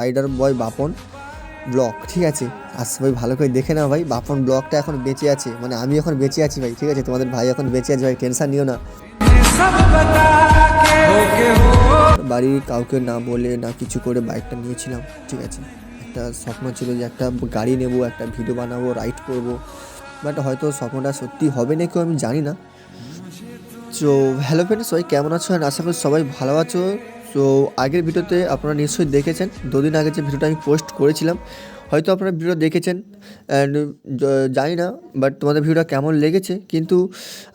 Rider বয় Bapan block ঠিক আছে? আর সবাই ভালো করে দেখে নাও ভাই বাপন ব্লকটা এখন বেঁচে আছে মানে আমি এখন বেঁচে আছি ভাই, ঠিক আছে? তোমাদের ভাই এখন বেঁচে আছে ভাই, টেনশন নিও না। বাড়ির কাউকে না বলে না কিছু করে বাইকটা নিয়েছিলাম, ঠিক আছে? একটা স্বপ্ন ছিল যে একটা গাড়ি নেব, একটা ভিডিও বানাবো, রাইড করব, বাট হয়তো স্বপ্নটা সত্যি হবে নাকি আমি জানি না। তো হ্যালো ফ্রেন্ড সবাই কেমন আছো? আশা করি সবাই ভালো আছো। তো আগের ভিডিওতে আপনারা নিশ্চয়ই দেখেছেন, দুদিন আগে যে ভিডিওটা আমি পোস্ট করেছিলাম, হয়তো আপনারা ভিডিও দেখেছেন অ্যান্ড জানি না বাট তোমাদের ভিডিওটা কেমন লেগেছে, কিন্তু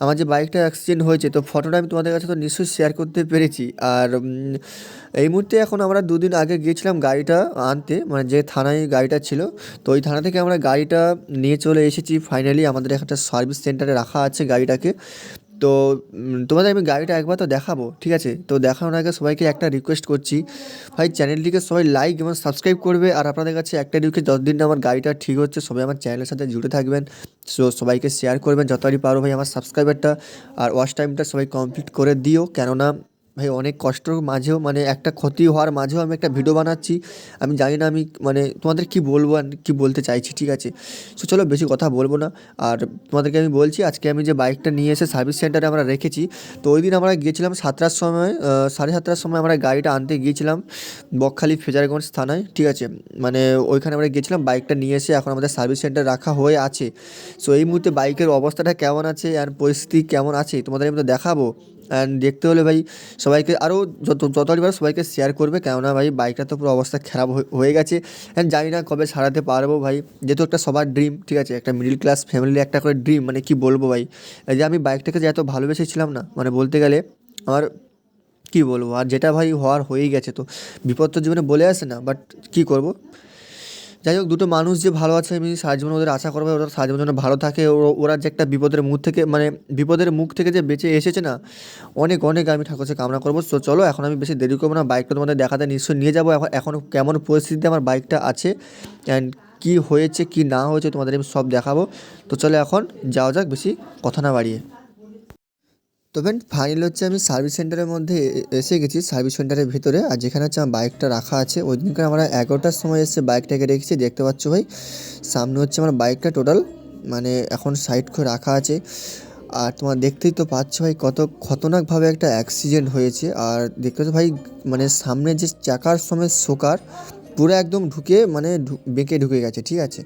আমার যে বাইকটা অ্যাক্সিডেন্ট হয়েছে, তো ফটোটা আমি তোমাদের কাছে তো নিশ্চয়ই শেয়ার করতে পেরেছি, আর এই মুহূর্তে এখন আমরা দুদিন আগে গিয়েছিলাম গাড়িটা আনতে মানে যে থানায় গাড়িটা ছিল, তো ওই থানা থেকে আমরা গাড়িটা নিয়ে চলে এসেছি ফাইনালি আমাদের একটা সার্ভিস সেন্টারে রাখা আছে গাড়িটাকে তো তোমাদের আমি গাড়িটা একবার তো দেখাবো, ঠিক আছে? তো দেখানোর আগে সবাইকে একটা রিকোয়েস্ট করছি। ভাই চ্যানেলটিকে সবাই লাইক এবং সাবস্ক্রাইব করবে, আর আপনাদের কাছে একটা রিকোয়েস্ট যতদিন আমার গাড়িটা ঠিক হচ্ছে, সবাই আমার চ্যানেলের সাথে জুড়ে থাকবেন। সো সবাইকে শেয়ার করবেন যতবারই পারো ভাই আমার সাবস্ক্রাইবারটা আর ওয়াচ টাইমটা সবাই কমপ্লিট করে দিও। কেননা ভাই, অনেক কষ্টর মাঝেও মানে একটা ক্ষতি হওয়ার মাঝেও আমি একটা ভিডিও বানাচ্ছি। আমি জানি না আমি মানে তোমাদের কি বলব আর কি বলতে চাইছি, ঠিক আছে? সো চলো বেশি কথা বলব না। আর তোমাদেরকে আমি বলছি, আজকে আমি যে বাইকটা নিয়ে এসে সার্ভিস সেন্টারে আমরা রেখেছি, তো ওই দিন আমরা গিয়েছিলাম সাতটার সময় সাড়ে সাতটার সময় আমরা গাড়িটা আনতে গিয়েছিলাম বকখালি ফেজারগঞ্জ থানায়, ঠিক আছে? মানে ওইখানে আমরা গিয়েছিলাম বাইকটা নিয়ে এসে এখন আমাদের সার্ভিস সেন্টার রাখা হয়ে আছে। সো এই মুহূর্তে বাইকের অবস্থাটা কেমন আছে, আর পরিস্থিতি কেমন আছে, তোমাদের আমি তো দেখাবো। অ্যান্ড দেখতে হলে ভাই সবাইকে আরও যত যতবারই পারো সবাইকে শেয়ার করবে, কেননা ভাই বাইকটা তো পুরো অবস্থা খারাপ হয়ে- গেছে। অ্যান্ড জানি না কবে সারাতে পারব ভাই। যেহেতু একটা সবার ড্রিম ঠিক আছে? একটা মিডিল ক্লাস ফ্যামিলি একটা করে ড্রিম মানে কি বলব ভাই? যে আমি বাইকটাকে যে এত ভালোবেসেছিলাম না মানে বলতে গেলে আমার কি বলব? আর যেটা ভাই হওয়ার হয়েই গেছে তো। বিপদ তো জীবনে বলে আসে না বাট কি করব? যাই হোক, দুটো মানুষ যে ভালো আছে, আমি সারা ওদের আশা করব, ওরা সারা জীবন যেন ভালো থাকে। ওরা যে একটা বিপদের মুখ থেকে মানে বিপদের মুখ থেকে যে বেঁচে এসেছে না, অনেক অনেক আমি ঠাকুরকে কামনা করব। তো চলো, এখন আমি বেশি দেরি করব না বাইকটা তোমাদের দেখাতে নিশ্চয়ই নিয়ে যাব। এখন এখন কেমন পরিস্থিতিতে আমার বাইকটা আছে অ্যান্ড কি হয়েছে, কি না হয়েছে তোমাদের আমি সব দেখাবো। তো চলো, এখন যাওয়া যাক, বেশি কথা না বাড়িয়ে। তো ফ্রেন্ড ফাইনাল হচ্ছে আমি সার্ভিস সেন্টারের মধ্যে এসে গেছি সার্ভিস সেন্টারের ভিতরে। আর যেখানে হচ্ছে আমার বাইকটা রাখা আছে, ওই দিনকে আমরা এগারোটার সময় এসে বাইকটাকে রেখেছি, দেখতে পাচ্ছ ভাই। সামনে হচ্ছে আমার বাইকটা টোটাল মানে এখন সাইড করে রাখা আছে। আর তোমার দেখতেই তো পাচ্ছ ভাই, কত খতরনাকভাবে একটা অ্যাক্সিডেন্ট হয়েছে। আর দেখতে তো ভাই মানে সামনে যে চাকার সময় শোকার, পুরো একদম ঢুকে মানে বেঁকে ঢুকে গেছে, ঠিক আছে?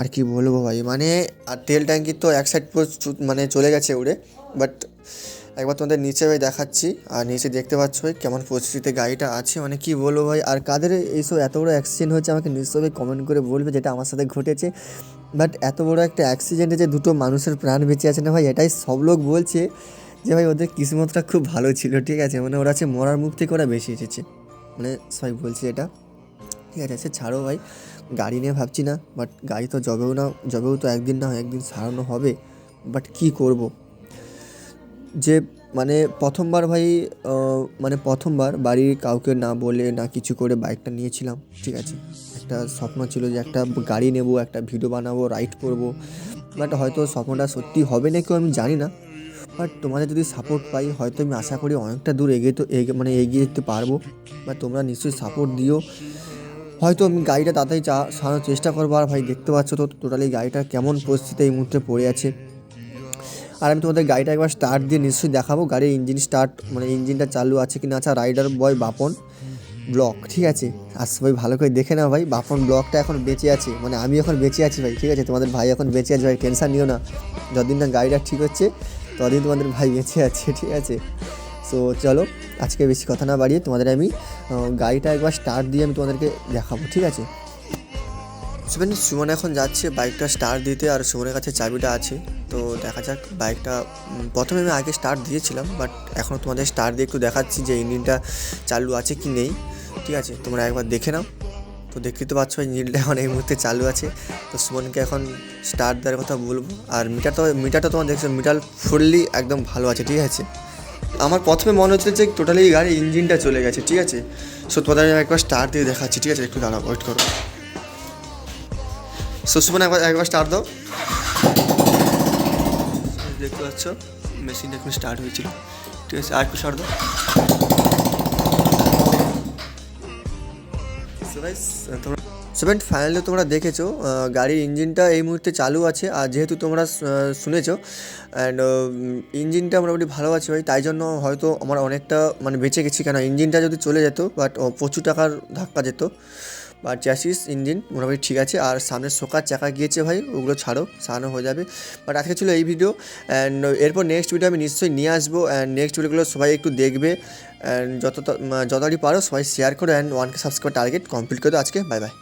আর কি বলব ভাই মানে আর তেল ট্যাঙ্কি তো এক সাইড পুরো মানে চলে গেছে উড়ে। বাট একবার তোমাদের নিচে ভাই দেখাচ্ছি, আর নিচে দেখতে পাচ্ছ ভাই কেমন পরিস্থিতিতে গাড়িটা আছে। মানে কি বলব ভাই, আর কাদের এইসব এত বড় অ্যাক্সিডেন্ট হয়েছে আমাকে নিশ্চয়ই কমেন্ট করে বলবে যেটা আমার সাথে ঘটেছে। বাট এত বড় একটা অ্যাক্সিডেন্টে যে দুটো মানুষের প্রাণ বেঁচে আছে না ভাই, এটাই সব লোক বলছে যে ভাই ওদের কিসমতটা খুব ভালো ছিল, ঠিক আছে? মানে ওরা আছে মরার মুখ থেকে ওরা বেশি এসেছে। মানে সবাই বলছে এটা, ঠিক আছে? সে ছাড়ো ভাই, গাড়ি নিয়ে ভাবছি না বাট গাড়ি তো জবেও না, জবেও তো একদিন না হয় একদিন সারানো হবে। বাট কি করব? যে মানে প্রথমবার ভাই মানে প্রথমবার বাড়ির কাউকে না বলে না কিছু করে বাইকটা নিয়েছিলাম, ঠিক আছে? একটা স্বপ্ন ছিল যে একটা গাড়ি নেব, একটা ভিডিও বানাবো, রাইড করব। বাট হয়তো স্বপ্নটা সত্যি হবে না কেউ আমি জানি না। বাট তোমাদের যদি সাপোর্ট পাই, হয়তো আমি আশা করি অনেকটা দূর এগিয়ে তো মানে এগিয়ে যেতে পারব। বা তোমরা নিশ্চয়ই সাপোর্ট দিও। হয়তো আমি গাড়িটা তাড়াতাড়ি চা, সারানোর চেষ্টা করব। আর ভাই দেখতে পাচ্ছ তো টোটালি গাড়িটা কেমন পরিস্থিতি এই মুহূর্তে পড়ে আছে। আর আমি তোমাদের গাড়িটা একবার স্টার্ট দিয়ে নিশ্চয়ই দেখাবো। গাড়ির ইঞ্জিন স্টার্ট মানে ইঞ্জিনটা চালু আছে কি না আছে রাইডার বয় বাপন ব্লক ঠিক আছে? আর সবাই ভালো করে দেখে নাও ভাই, বাপন ব্লকটা এখন বেঁচে আছে মানে আমি এখন বেঁচে আছি ভাই, ঠিক আছে? তোমাদের ভাই এখন বেঁচে আছে ভাই টেনশন নিও না। যতদিন না গাড়িটা ঠিক হচ্ছে, ততদিন তোমাদের ভাই বেঁচে আছে, ঠিক আছে? সো চলো, আজকে বেশি কথা না বাড়িয়ে তোমাদের আমি গাড়িটা একবার স্টার্ট দিয়ে আমি তোমাদেরকে দেখাবো, ঠিক আছে? সুমন সুমন এখন যাচ্ছে বাইকটা স্টার্ট দিতে আর সুমনের কাছে চাবিটা আছে। তো দেখা যাক বাইকটা প্রথমে আমি আগে স্টার্ট দিয়েছিলাম বাট এখনও তোমাদের স্টার্ট দিয়ে একটু দেখাচ্ছি যে ইঞ্জিনটা চালু আছে কি নেই। ঠিক আছে, তোমরা একবার দেখে নাও। তো দেখতে তো পাচ্ছ ইঞ্জিনটা এখন এই মুহূর্তে চালু আছে। তো সুমনকে এখন স্টার্ট দেওয়ার কথা বলব। আর মিটার তো মিটারটা তোমার দেখছ মিটার ফুললি একদম ভালো আছে, ঠিক আছে? আমার প্রথমে মনে হচ্ছিল যে টোটালি গাড়ির ইঞ্জিনটা চলে গেছে, ঠিক আছে? সো তোমাদের আমি একবার স্টার্ট দিয়ে দেখাচ্ছি, ঠিক আছে? একটু দাঁড়াও ওয়েট করো। সো সুমন একবার একবার স্টার্ট দাও। দেখতে পাচ্ছ মেশিনটা এখন স্টার্ট হয়েছিল। ঠিক আছে আর একটু স্টার্ট দাও। সেভেন ফাইনালি তোমরা দেখেছ গাড়ির ইঞ্জিনটা এই মুহূর্তে চালু আছে। আর যেহেতু তোমরা শুনেছো অ্যান্ড ইঞ্জিনটা মোটামুটি ভালো আছে ভাই তাই জন্য হয়তো আমার অনেকটা মানে বেঁচে গেছি। কেন ইঞ্জিনটা যদি চলে যেত বাট প্রচুর টাকার ধাক্কা যেত। বা চ্যাসিস ইঞ্জিন মোটামুটি ঠিক আছে। আর সামনের শোকার চাকা গিয়েছে ভাই, ওগুলো ছাড়ো, সারানো হয়ে যাবে। বাট আজকে ছিল এই ভিডিও অ্যান্ড এরপর নেক্সট ভিডিও আমি নিশ্চয়ই নিয়ে আসব অ্যান্ড নেক্সট ভিডিওগুলো সবাই একটু দেখবে অ্যান্ড যত যতটাই পারো সবাই শেয়ার করো অ্যান্ড ওয়ানকে সাবস্ক্রাইব টার্গেট কমপ্লিট করে আজকে। Bye bye